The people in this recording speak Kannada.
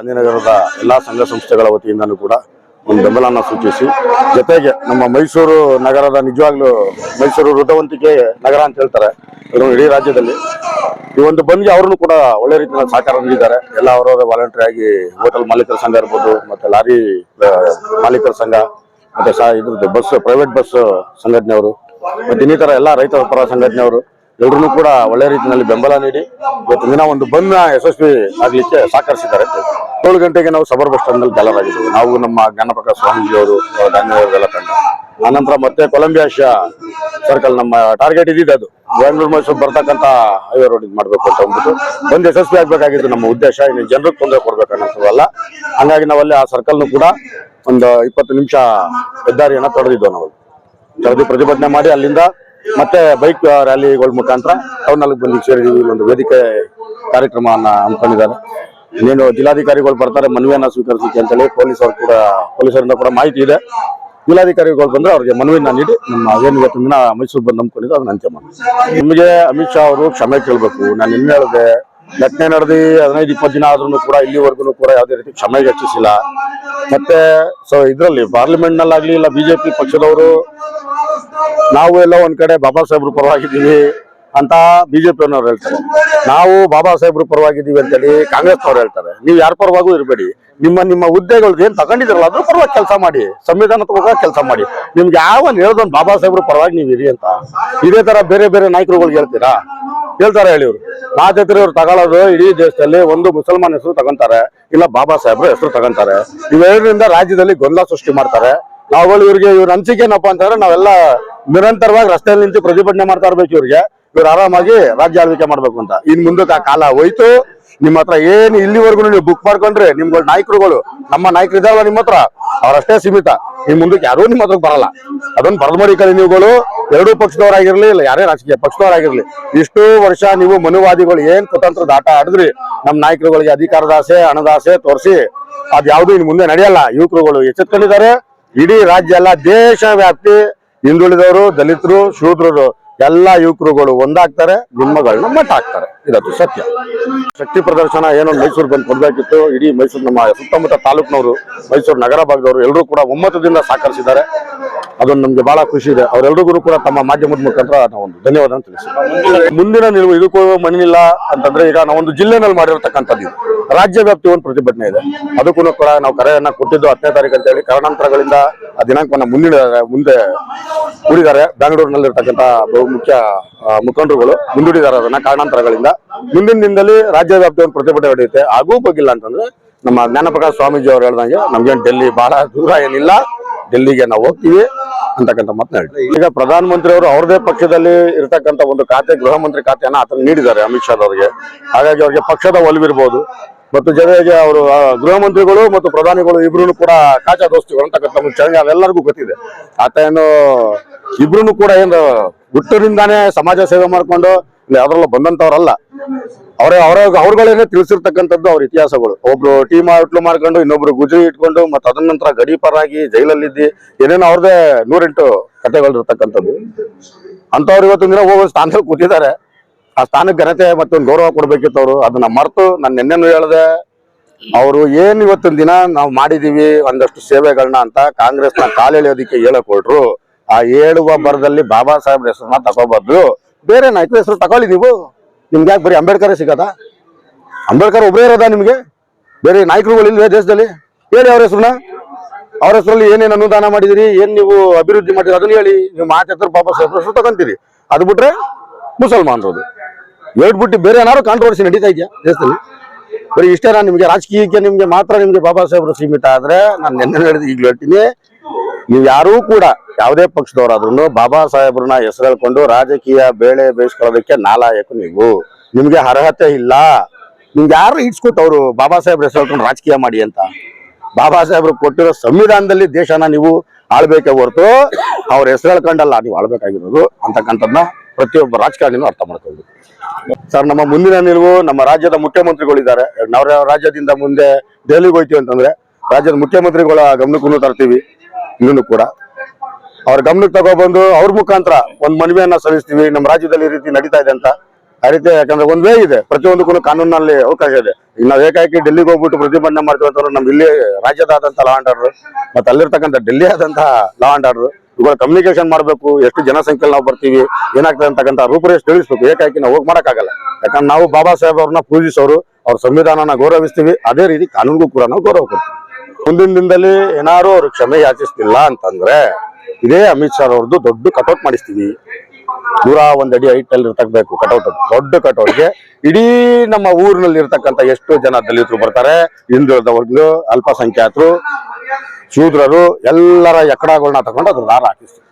ಗಾಂಧಿನಗರದ ಎಲ್ಲಾ ಸಂಘ ಸಂಸ್ಥೆಗಳ ವತಿಯಿಂದನೂ ಕೂಡ ಒಂದು ಬೆಂಬಲನ ಸೂಚಿಸಿ, ಜೊತೆಗೆ ನಮ್ಮ ಮೈಸೂರು ನಗರದ ನಿಜವಾಗ್ಲೂ ಮೈಸೂರು ವೃದ್ಧವಂತಿಕೆ ನಗರ ಅಂತ ಹೇಳ್ತಾರೆ. ಇಡೀ ರಾಜ್ಯದಲ್ಲಿ. ಈ ಒಂದು ಬಂದ್ಗೆ ಅವ್ರನ್ನು ಕೂಡ ಒಳ್ಳೆ ರೀತಿಯ ಸಹಕಾರ ನೀಡಿದ್ದಾರೆ. ಎಲ್ಲ ಅವರವರ ವಾಲಂಟರಿ ಆಗಿ ಹೋಟೆಲ್ ಮಾಲೀಕರ ಸಂಘ ಇರ್ಬೋದು, ಮತ್ತೆ ಲಾರಿ ಮಾಲೀಕರ ಸಂಘ, ಮತ್ತೆ ಇದ್ರದ್ದು ಬಸ್ ಪ್ರೈವೇಟ್ ಬಸ್ ಸಂಘಟನೆಯವರು, ಮತ್ತೆ ಇನ್ನಿತರ ಎಲ್ಲ ರೈತ ಪರ ಸಂಘಟನೆಯವರು ಎಲ್ಲರೂ ಕೂಡ ಒಳ್ಳೆ ರೀತಿಯಲ್ಲಿ ಬೆಂಬಲ ನೀಡಿ, ಇವತ್ತಿನ ದಿನ ಒಂದು ಬಂದ್ನ ಯಶಸ್ವಿ ಆಗ್ಲಿಕ್ಕೆ ಸಹಕರಿಸಿದ್ದಾರೆ ಏಳು ಗಂಟೆಗೆ ನಾವು ಸಬರ್ ಬಸ್ ಸ್ಟ್ಯಾಂಡ್ನಲ್ಲಿ ನಾವು ನಮ್ಮ ಜ್ಞಾನಪ್ರಕಾಶ್ ಸ್ವಾಮೀಜಿ ಅವರು ಗಾಂಧಿನಗರದೆಲ್ಲ ತಂಡ ಆನಂತರ ಮತ್ತೆ ಕೊಲಂಬಿಯಾ ಸರ್ಕಲ್ ನಮ್ಮ ಟಾರ್ಗೆಟ್ ಇದ್ದಿದ್ದು ಅದು. ಬೆಂಗಳೂರು ಮೈಸೂರು ಬರ್ತಕ್ಕಂತ ಹೈವೇ ರೋಡ್ ಇದು ಮಾಡ್ಬೇಕು ಅಂತ ಅಂದ್ಬಿಟ್ಟು ಒಂದು ಯಶಸ್ವಿ ಆಗ್ಬೇಕಾಗಿತ್ತು ನಮ್ಮ ಉದ್ದೇಶ. ಇನ್ನು ಜನರಿಗೆ ತೊಂದರೆ ಕೊಡ್ಬೇಕನ್ನೋದಲ್ಲ ಹಂಗಾಗಿ ನಾವಲ್ಲಿ ಆ ಸರ್ಕಲ್ನು ಕೂಡ ಒಂದು ಇಪ್ಪತ್ತು ನಿಮಿಷ ಹೆದ್ದಾರಿಯನ್ನ ತೊಡೆದಿದ್ದೆವು ನಾವು ತೊಡೆದು ಪ್ರತಿಭಟನೆ ಮಾಡಿ ಅಲ್ಲಿಂದ ಮತ್ತೆ ಬೈಕ್ ರ್ಯಾಲಿಗಳ ಮುಖಾಂತರ ಅಲ್ಲಿ ಬಂದು ಸೇರಿದೀವಿ ಒಂದು ವೇದಿಕೆ ಕಾರ್ಯಕ್ರಮವನ್ನ ಹಮ್ಮಿಕೊಂಡಿದ್ದಾರೆ. ಇನ್ನೇನು ಜಿಲ್ಲಾಧಿಕಾರಿಗಳು ಬರ್ತಾರೆ, ಮನವಿಯನ್ನ ಅಂತ ಅಂತೇಳಿ ಪೊಲೀಸರು ಕೂಡ ಪೊಲೀಸರಿಂದ ಕೂಡ ಮಾಹಿತಿ ಇದೆ. ಜಿಲ್ಲಾಧಿಕಾರಿಗಳು ಬಂದ್ರೆ ಅವ್ರಿಗೆ ಮನವಿಯನ್ನ ನೀಡಿ ನಮ್ಮ ಏನು ಇವತ್ತಿನ ದಿನ ಮೈಸೂರು ಬಂದು ನಂಬ್ಕೊಂಡಿದ್ದು ಅದನ್ನ ಅಂತ್ಯ ಮಾಡಿ ನಿಮಗೆ ಅಮಿತ್ ಶಾ ಅವರು ಕ್ಷಮೆ ಕೇಳಬೇಕು. ನಾನು ಇನ್ನು ಹೇಳಿದೆ, ಘಟನೆ ನಡೆದು ಹದಿನೈದು, ಇಪ್ಪತ್ತು ದಿನ ಆದ್ರೂ ಕೂಡ ಇಲ್ಲಿವರೆಗೂ ಕೂಡ ಯಾವುದೇ ರೀತಿ ಕ್ಷಮೆ ಹೆಚ್ಚಿಸಿಲ್ಲ ಮತ್ತೆ ಸೊ ಇದರಲ್ಲಿ ಪಾರ್ಲಿಮೆಂಟ್ ನಲ್ಲಾಗ್ಲಿ ಇಲ್ಲ, ಬಿಜೆಪಿ ಪಕ್ಷದವರು, ನಾವು ಎಲ್ಲ ಒಂದ್ ಕಡೆ ಬಾಬಾ ಸಾಹೇಬ್ರು ಪರವಾಗಿದ್ದೀವಿ. ಅಂತ ಬಿಜೆಪಿ ಅವ್ರು ಹೇಳ್ತಾರೆ. ನಾವು ಬಾಬಾ ಸಾಹೇಬ್ರು ಪರವಾಗಿದ್ದೀವಿ ಕಾಂಗ್ರೆಸ್ ಅವ್ರು ಹೇಳ್ತಾರೆ. ನೀವು ಯಾರ ಪರವಾಗೂ ಇರಬೇಡಿ. ನಿಮ್ಮ ನಿಮ್ಮ ಹುದ್ದೆಗಳ್ದು ಏನ್ ತಗೊಂಡಿದ್ರಲ್ಲ ಅದ್ರ ಪರವಾಗಿ ಕೆಲಸ ಮಾಡಿ. ಸಂವಿಧಾನ ಸಂವಿಧಾನಾತ್ಮಕ ಕೆಲಸ ಮಾಡಿ. ನಿಮ್ಗೆ ಯಾವ ಹೇಳ್ದೊಂದು ಬಾಬಾ ಸಾಹೇಬ್ರ ಪರವಾಗಿ ನೀವು ಇರಿ ಅಂತ. ಇದೇ ತರ ಬೇರೆ ಬೇರೆ ನಾಯಕರುಗಳಿಗೆ ಹೇಳ್ತೀರಾ? ಹೇಳ್ತಾರೆ ಹೇಳಿ ಇವ್ರು. ಮಾತೇತ್ರಿ ಇವ್ರು ತಗೊಳ್ಳೋದು ಇಡೀ ದೇಶದಲ್ಲಿ ಒಂದು ಮುಸಲ್ಮಾನ್ ಹೆಸರು ತಗೊಂತಾರೆ, ಇಲ್ಲ ಬಾಬಾ ಸಾಹೇಬ್ರ ಹೆಸರು ತಗೊಂತಾರೆ. ಇವೆರಡರಿಂದ ರಾಜ್ಯದಲ್ಲಿ ಗೊಂದಲ ಸೃಷ್ಟಿ ಮಾಡ್ತಾರೆ. ನಾವುಗಳು ಇವ್ರಿಗೆ ಇವ್ರ ಅನಿಸಿಕೆ ಏನಪ್ಪಾ ಅಂತಂದ್ರೆ ನಾವೆಲ್ಲ ನಿರಂತರವಾಗಿ ರಸ್ತೆಯಲ್ಲಿ ನಿಂತು ಪ್ರತಿಭಟನೆ ಮಾಡ್ತಾ ಇರ್ಬೇಕು ಇವ್ರಿಗೆ. ಇವ್ರು ಆರಾಮಾಗಿ ರಾಜ್ಯ ಆಳ್ವಿಕೆ ಮಾಡ್ಬೇಕು ಅಂತ. ಇನ್ ಮುಂದಕ್ಕೆ ಆ ಕಾಲ ಹೋಯ್ತು, ನಿಮ್ಮ ಹತ್ರ ಏನ್ ಇಲ್ಲಿವರೆಗೂ ನೀವು ಬುಕ್ ಮಾಡ್ಕೊಂಡ್ರೆ ನಿಮ್ಗಳು ನಾಯಕರುಗಳು, ನಮ್ಮ ನಾಯಕರು ಇದಾವಲ್ಲ ನಿಮ್ಮ ಹತ್ರ, ಅವ್ರಷ್ಟೇ ಸೀಮಿತ. ನಿಮ್ ಮುಂದಕ್ಕೆ ಯಾರೂ ನಿಮ್ಮ ಹತ್ರ ಬರಲ್ಲ. ಅದನ್ನ ಬರದ್ ಮಾಡಿ ಕಲಿ ನೀವುಗಳು, ಎರಡೂ ಪಕ್ಷದವರಾಗಿರ್ಲಿ ಇಲ್ಲ, ಯಾರೇ ರಾಜಕೀಯ ಪಕ್ಷದವರಾಗಿರ್ಲಿ, ಇಷ್ಟು ವರ್ಷ ನೀವು ಮನುವಾದಿಗಳು ಏನ್ ಕುತಂತ್ರದ ಆಟ ಆಡಿದ್ರಿ ನಮ್ಮ ನಾಯಕರುಗಳಿಗೆ ಅಧಿಕಾರದ ಆಸೆ ಹಣದ ಆಸೆ ತೋರಿಸಿ, ಅದ್ಯಾವುದು ಇನ್ ಮುಂದೆ ನಡೆಯಲ್ಲ. ಯುವಕರುಗಳು ಎಚ್ಚೆತ್ಕೊಂಡಿದ್ದಾರೆ, ಇಡೀ ರಾಜ್ಯ ಎಲ್ಲ ದೇಶ ವ್ಯಾಪ್ತಿ ಹಿಂದುಳಿದವರು, ದಲಿತರು, ಶೂದ್ರರು. ಎಲ್ಲಾ ಯುವಕರುಗಳು ಒಂದಾಗ್ತಾರೆ ನಿಮ್ಮಗಳನ್ನ ಮಟ್ಟ ಹಾಕ್ತಾರೆ ಇದತ್ತು ಸತ್ಯ. ಶಕ್ತಿ ಪ್ರದರ್ಶನ ಏನೋ ಮೈಸೂರು ಬಂದು ಕೊಡಬೇಕಿತ್ತು. ಇಡೀ ಮೈಸೂರು ನಮ್ಮ ಸುತ್ತಮುತ್ತ ತಾಲೂಕಿನವರು, ಮೈಸೂರು ನಗರ ಭಾಗದವರು ಎಲ್ಲರೂ ಕೂಡ ಒಮ್ಮತದಿಂದ ಸಹಕರಿಸಿದ್ದಾರೆ. ಅದೊಂದು ನಮ್ಗೆ ಬಹಳ ಖುಷಿ ಇದೆ. ಅವರೆಲ್ಲರಿಗೂ ಕೂಡ ತಮ್ಮ ಮಾಧ್ಯಮದ ಮುಖಾಂತರ ನಾವು ಒಂದು ಧನ್ಯವಾದ ತಿಳಿಸಿ ಮುಂದಿನ ನಿಲುವು ಇದಕ್ಕೂ ಮಣ್ಣಿಲ್ಲ ಅಂತಂದ್ರೆ ಈಗ ನಾವೊಂದು ಜಿಲ್ಲೆನಲ್ಲಿ ಮಾಡಿರ್ತಕ್ಕಂಥದ್ದು ಇದು. ರಾಜ್ಯ ವ್ಯಾಪ್ತಿ ಒಂದು ಪ್ರತಿಭಟನೆ ಇದೆ. ಅದಕ್ಕೂ ಕೂಡ ನಾವು ಕರೆಯನ್ನ ಕೊಟ್ಟಿದ್ದು ಹತ್ತನೇ ತಾರೀಕು ಅಂತ ಹೇಳಿ ಕಾರಣಾಂತರಗಳಿಂದ ಆ ದಿನಾಂಕವನ್ನು ಮುಂದಿನ, ಮುಂದೆ ಕೂಡಿದ್ದಾರೆ ಬೆಂಗಳೂರಿನಲ್ಲಿರ್ತಕ್ಕಂಥ ಬಹುಮುಖ್ಯ ಮುಖಂಡರುಗಳು ಮುಂದೂಡಿದ್ದಾರೆ ಅದನ್ನ ಕಾರಣಾಂತರಗಳಿಂದ. ಮುಂದಿನ ದಿನದಲ್ಲಿ ರಾಜ್ಯ ವ್ಯಾಪ್ತಿ ಒಂದು ಪ್ರತಿಭಟನೆ ನಡೆಯುತ್ತೆ. ಆಗೂ ಬಗ್ಗಿಲ್ಲ ಅಂತಂದ್ರೆ ನಮ್ಮ ಜ್ಞಾನಪ್ರಕಾಶ್ ಸ್ವಾಮೀಜಿ ಅವ್ರು ಹೇಳ್ದಂಗೆ ನಮ್ಗೇನು ಡೆಲ್ಲಿ ಬಹಳ ದೂರ ಏನಿಲ್ಲ. ಡೆಲ್ಲಿಗೆ ನಾವು ಹೋಗ್ತೀವಿ ಅಂತಕ್ಕಂಥ ಮಾತು ಹೇಳಿ ಈಗ ಪ್ರಧಾನಮಂತ್ರಿ ಅವರು ಅವ್ರದೇ ಪಕ್ಷದಲ್ಲಿ ಇರತಕ್ಕಂತ ಒಂದು ಖಾತೆ, ಗೃಹ ಮಂತ್ರಿ ಖಾತೆಯನ್ನ ಆತನ ನೀಡಿದ್ದಾರೆ ಅಮಿತ್ ಶಾ ಅವರಿಗೆ. ಹಾಗಾಗಿ ಅವ್ರಿಗೆ ಪಕ್ಷದ ಒಲವಿರ್ಬೋದು. ಮತ್ತು ಜೊತೆಗೆ ಅವರು ಗೃಹ ಮಂತ್ರಿಗಳು ಮತ್ತು ಪ್ರಧಾನಿಗಳು ಇಬ್ರು ಕೂಡ ಕಾಚಾ ದೋಸ್ತಿಗಳು ಅಂತಕ್ಕಂಥ ಒಂದು ಚಳವಳಿ ಅವೆಲ್ಲರಿಗೂ ಗೊತ್ತಿದೆ. ಆತ ಏನು ಇಬ್ರು ಕೂಡ ಏನು ಹುಟ್ಟರಿಂದಾನೇ ಸಮಾಜ ಸೇವೆ ಮಾಡ್ಕೊಂಡು, ಇಲ್ಲ, ಯಾವ್ದ್ರಲ್ಲ ಬಂದಂತವ್ರಲ್ಲ. ಅವರೇ, ಅವರ, ಅವ್ರುಗಳೇನೆ ತಿಳಿಸಿರ್ತಕ್ಕಂಥದ್ದು ಅವ್ರ ಇತಿಹಾಸಗಳು. ಒಬ್ರು ಟೀಮ್ ಔಟ್ಲು ಮಾಡ್ಕೊಂಡು, ಇನ್ನೊಬ್ರು ಗುಜರಿ ಇಟ್ಕೊಂಡು, ಮತ್ತೆ ಅದನ್ನ ನಂತರ ಗಡೀಪರಾಗಿ ಜೈಲಲ್ಲಿದ್ದು, ಏನೇನೋ ಅವ್ರದೇ ನೂರೆಂಟು ಕಥೆಗಳು ಅಂಥವ್ರು ಅಂತವ್ರು ಇವತ್ತಿನ ದಿನ ಹೋಗೋ ಸ್ಥಾನದಲ್ಲಿ ಕೂತಿದ್ದಾರೆ. ಆ ಸ್ಥಾನಕ್ಕೆ ಘನತೆ ಮತ್ತೊಂದು ಗೌರವ ಕೊಡ್ಬೇಕಿತ್ತು ಅವರು. ಅದನ್ನ ಮರೆತು ನಾನು ನಿನ್ನೆನೂ ಹೇಳ್ದೆ, ಅವರು ಏನ್ ಇವತ್ತಿನ ದಿನ ನಾವು ಮಾಡಿದೀವಿ, ಒಂದಷ್ಟು ಸೇವೆಗಳನ್ನ ಅಂತ ಕಾಂಗ್ರೆಸ್ನ ಕಾಲೆಳೆಯೋದಿಕ್ಕೆ ಹೇಳಕ್ ಹೊರಟ್ರು ಆ ಹೇಳುವ ಬರದಲ್ಲಿ ಬಾಬಾ ಸಾಹೇಬ್ ಹೆಸರನ್ನ ತಗೋಬಾರ್ದು ಬೇರೆ ನಾಯಕರ ಹೆಸರು ತಗೊಳ್ಳಿ ನೀವು. ನಿಮ್ಗೆ ಯಾಕೆ ಬರೀ ಅಂಬೇಡ್ಕರ್ ಸಿಗದ? ಅಂಬೇಡ್ಕರ್ ಒಬ್ಬರೇ ಇರೋದಾ ನಿಮ್ಗೆ? ಬೇರೆ ನಾಯಕರುಗಳು ಇಲ್ವೇ ದೇಶದಲ್ಲಿ? ಹೇಳಿ ಅವ್ರ ಹೆಸರನ್ನ. ಅವ್ರ ಹೆಸರಲ್ಲಿ ಏನೇನು ಅನುದಾನ ಮಾಡಿದಿರಿ, ಏನ್ ನೀವು ಅಭಿವೃದ್ಧಿ ಮಾಡಿದ್ರಿ, ಅದನ್ನ ಹೇಳಿ. ನೀವು ಮಾತಾಡ್ತಾರೆ ಬಾಬಾ ಸಾಹೇಬ್ರ ಹೆಸರು ತಗೊಂತೀರಿ. ಅದು ಬಿಟ್ರೆ ಮುಸಲ್ಮಾನರದು. ಹೇಳ್ಬಿಟ್ಟು ಬೇರೆ ಏನಾದ್ರು ಕಾಂಟ್ರವರ್ಸಿ ನಡೀತಾ ಇದೆಯಾ ದೇಶದಲ್ಲಿ? ಬರೀ ಇಷ್ಟೇ ನಿಮ್ಗೆ ರಾಜಕೀಯಕ್ಕೆ ನಿಮಗೆ ಮಾತ್ರ ನಿಮಗೆ ಬಾಬಾ ಸಾಹೇಬ್ರು ಸೀಮಿತ ಆದ್ರೆ ನಾನು ನೆನ್ನೆ ನಡೆದು ಈಗಲೂ ಹೇಳ್ತೀನಿ. ನೀವು ಯಾರೂ ಕೂಡ ಯಾವುದೇ ಪಕ್ಷದವರಾದ್ರೂ ಬಾಬಾ ಸಾಹೇಬ್ರನ್ನ ಹೆಸರು ಹೇಳ್ಕೊಂಡು ರಾಜಕೀಯ ಬೇಳೆ ಬೇಯಿಸ್ಕೊಳ್ಳೋದಕ್ಕೆ ನಾಲಾಯಕು ನೀವು. ನಿಮಗೆ ಅರ್ಹತೆ ಇಲ್ಲ. ನಿಮ್ಗೆ ಯಾರು ಇಟ್ಸ್ಕೊಟ್ಟವ್ರು ಬಾಬಾ ಸಾಹೇಬ್ರ ಹೆಸರು ಹೇಳ್ಕೊಂಡು ರಾಜಕೀಯ ಮಾಡಿ ಅಂತ? ಬಾಬಾ ಸಾಹೇಬ್ರು ಕೊಟ್ಟಿರೋ ಸಂವಿಧಾನದಲ್ಲಿ ದೇಶನ ನೀವು ಆಳ್ಬೇಕೆ ಹೊರತು ಅವ್ರ ಹೆಸರು ಹೇಳ್ಕೊಂಡಲ್ಲ ನೀವು ಆಳ್ಬೇಕಾಗಿರೋದು ಅಂತಕ್ಕಂಥದ್ದನ್ನ ಪ್ರತಿಯೊಬ್ಬ ರಾಜಕಾರಣಿನೂ ಅರ್ಥ ಮಾಡ್ಕೊಳ್ಬೇಕು. ಸರ್, ನಮ್ಮ ಮುಂದಿನ ನಿಲುವು ನಮ್ಮ ರಾಜ್ಯದ ಮುಖ್ಯಮಂತ್ರಿಗಳಿದ್ದಾರೆ. ನಾವು ರಾಜ್ಯದಿಂದ ಮುಂದೆ ದೆಹಲಿಗೆ ಹೋಯ್ತೀವಿ ಅಂತಂದ್ರೆ, ರಾಜ್ಯದ ಮುಖ್ಯಮಂತ್ರಿಗಳ ಗಮನಕ್ಕೂ ತರ್ತೀವಿ, ಇನ್ನೂ ಕೂಡ. ಅವ್ರ ಗಮನಕ್ಕೆ ತಗೊಬಂದು ಅವ್ರ ಮುಖಾಂತರ ಒಂದ್ ಮನವಿಯನ್ನ ಸಲ್ಲಿಸ್ತೀವಿ. ನಮ್ಮ ರಾಜ್ಯದಲ್ಲಿ ಈ ರೀತಿ ನಡೀತಾ ಇದೆ ಅಂತ. ಆ ರೀತಿ ಯಾಕಂದ್ರೆ ಒಂದು ವೇ ಇದೆ. ಪ್ರತಿಯೊಂದಕ್ಕೂ ಕಾನೂನಲ್ಲಿ ಅವಕಾಶ ಇದೆ. ಈಗ ನಾವು ಏಕಾಏಕಿ ಡೆಲ್ಲಿಗೆ ಹೋಗ್ಬಿಟ್ಟು ಪ್ರತಿಭಟನೆ ಮಾಡ್ತೀವಿ ಅಂತಂದ್ರೆ ನಮ್ ಇಲ್ಲಿ ರಾಜ್ಯದಾದಂತ ಲಾ ಅಂಡ್ ಆರ್ಡರ್ ಮತ್ತೆ ಅಲ್ಲಿರ್ತಕ್ಕಂಥ ಡೆಲ್ಲಿ ಆದಂತಹ ಲಾ ಆರ್ಡರ್ ಇವಾಗ ಕಮ್ಯುನಿಕೇಶನ್ ಮಾಡ್ಬೇಕು, ಎಷ್ಟು ಜನಸಂಖ್ಯೆಯಲ್ಲಿ ನಾವು ಬರ್ತೀವಿ, ಏನಾಗ್ತದೆ ಅಂತಕ್ಕಂಥ ರೂಪರೇಷ್ ತಿಳಿಸ್ಬೇಕು, ಏಕಾಏಕಿ ನಾವು ಹೋಗಿ ಮಾಡಕ್ಕಾಗಲ್ಲ. ಯಾಕಂದ್ರೆ ನಾವು ಬಾಬಾ ಸಾಹೇಬ್ ಅವ್ರನ್ನ ಪೂಜಿಸೋರು, ಅವ್ರ ಸಂವಿಧಾನನ ಗೌರವಿಸ್ತೀವಿ, ಅದೇ ರೀತಿ ಕಾನೂನಿಗೂ ಕೂಡ ನಾವು ಗೌರವ ಕೊಡ್ತೀವಿ. ಮುಂದಿನ ದಿನದಲ್ಲಿ ಏನಾರು ಅವ್ರು ಕ್ಷಮೆ ಯಾಚಿಸ್ತಿಲ್ಲ ಅಂತಂದ್ರೆ, ಇದೇ ಅಮಿತ್ ಶಾ ಅವ್ರದ್ದು ದೊಡ್ಡ ಕಟೌಟ್ ಮಾಡಿಸ್ತೀವಿ. ನೂರ ಒಂದ್ ಅಡಿ ಹೈಟ್ ಅಲ್ಲಿ ಕಟೌಟ್ ದೊಡ್ಡ ಕಟೌಟ್ಗೆ. ಇಡೀ ನಮ್ಮ ಊರಿನಲ್ಲಿ ಇರ್ತಕ್ಕಂಥ ಎಷ್ಟು ಜನ ದಲಿತರು ಬರ್ತಾರೆ ಹಿಂದುಳಿದ ವರ್ಗ ಅಲ್ಪಸಂಖ್ಯಾತರು ಶೂದ್ರರು ಎಲ್ಲರ ಎಕ್ಕಡಗಳನ್ನ ತಗೊಂಡು ಅದ್ರ ದಾರ ಹಾಕಿಸ್ತೀವಿ.